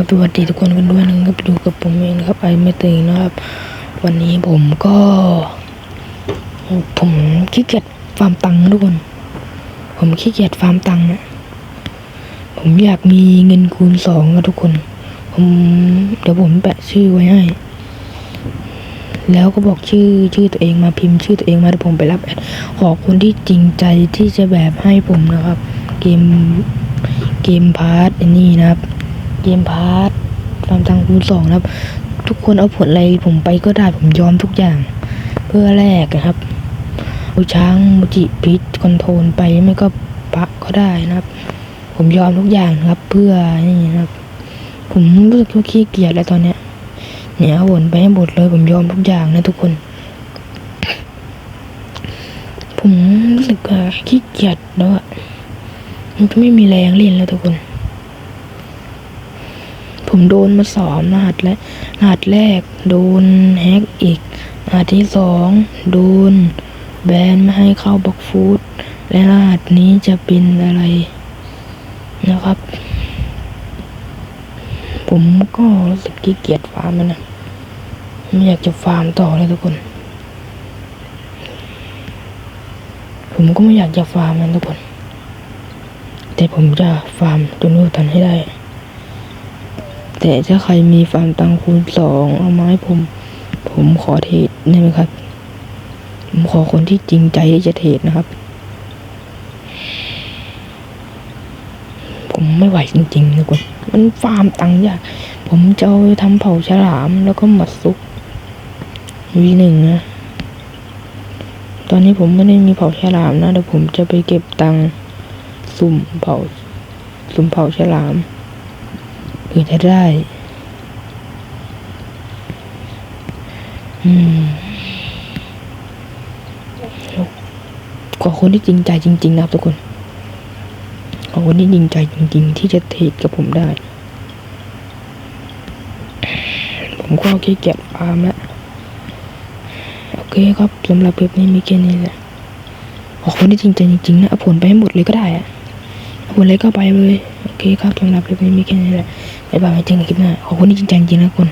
ครับสวัสดีทุกคนกันด้วยนะครับอยู่กับผมเองนะครับไอไม่ตื่นนะครับ วันนี้ผมก็ ผมขี้เกียจฟาร์มตังค์ทุกคน ผมขี้เกียจฟาร์มตังค์อะผมอยากมีเงินคูณสองอะทุกคน ผมเดี๋ยวผมแปะชื่อไว้ให้ แล้วก็บอกชื่อชื่อตัวเองมาพิมพ์ชื่อตัวเองมาเดี๋ยวผมไปรับแอดขอคนที่จริงใจที่จะแบบให้ผมนะครับ เกมเกมพาร์ทอันนี้นะครับ เกมพาร์ทฟาร์มตังคูณสองนะครับ ทุกคนเอาผลอะไรผมไปก็ได้ผมยอมทุกอย่าง เพื่อแลกนะครับเอาช้างมูจิพิษคอนโทรลไปไม่ก็ปะก็ได้นะครับ ผมยอมทุกอย่างครับ เพื่อนี่นะครับ ผมรู้สึกขี้เกียจแล้วตอนเนี้ยเนี่ยเอาผลไปให้หมดเลย ผมยอมทุกอย่างนะทุกคน ผมรู้สึกขี้เกียจแล้วอะมันจะไม่มีแรงเล่นแล้วทุกคน ผมโดนมาสองรหัสและรหัสแรก โดนแฮกอีกรหัสที่สองโดน แบนไม่ให้เข้าบล็อกฟูดและรหัสนี้จะเป็นอะไรนะครับ ผมก็รู้สึกขี้เกียจฟาร์มนะไม่อยากจะฟาร์มต่อเลยทุกคน ผมก็ไม่อยากจะฟาร์มมันทุกคน แต่ผมจะฟาร์มจนรู้ทันให้ได้ แต่ถ้าใครมีฟาร์มตังคูณสองเอามาให้ผม ผมขอเทรดได้ไหมครับ ผมขอคนที่จริงใจที่จะเทรดนะครับ ผมไม่ไหวจริงๆนะคุณมันฟาร์มตังยาก ผมจะเอาไปทำเผาฉลามแล้วก็หมัดซุกวีหนึ่งนะ ตอนนี้ผมไม่ได้มีเผาฉลามนะเดี๋ยวผมจะไปเก็บตังสุ่มเผาสุ่มเผาฉลาม เพื่อจะได้ อืมขอคนที่จริงใจจริง ๆ นะครับทุกคนขอคนที่จริงใจจริง ๆ ที่จะเทรดกับผมได้ ผมก็ขี้เกียจฟามแล้วโอเคครับสำหรับคลิปนี้มีแค่นี้แหละขอคนที่จริงใจจริง ๆ นะเอาผลไปให้หมดเลยก็ได้อะ หมดเลยก็ไปเลย โอเคครับสำหรับคลิปนี้มีแค่นี้แหละบ๊ายบายไว้เจอกันคลิปหน้า ขอบคุณที่จริงใจจริงนะทุกคน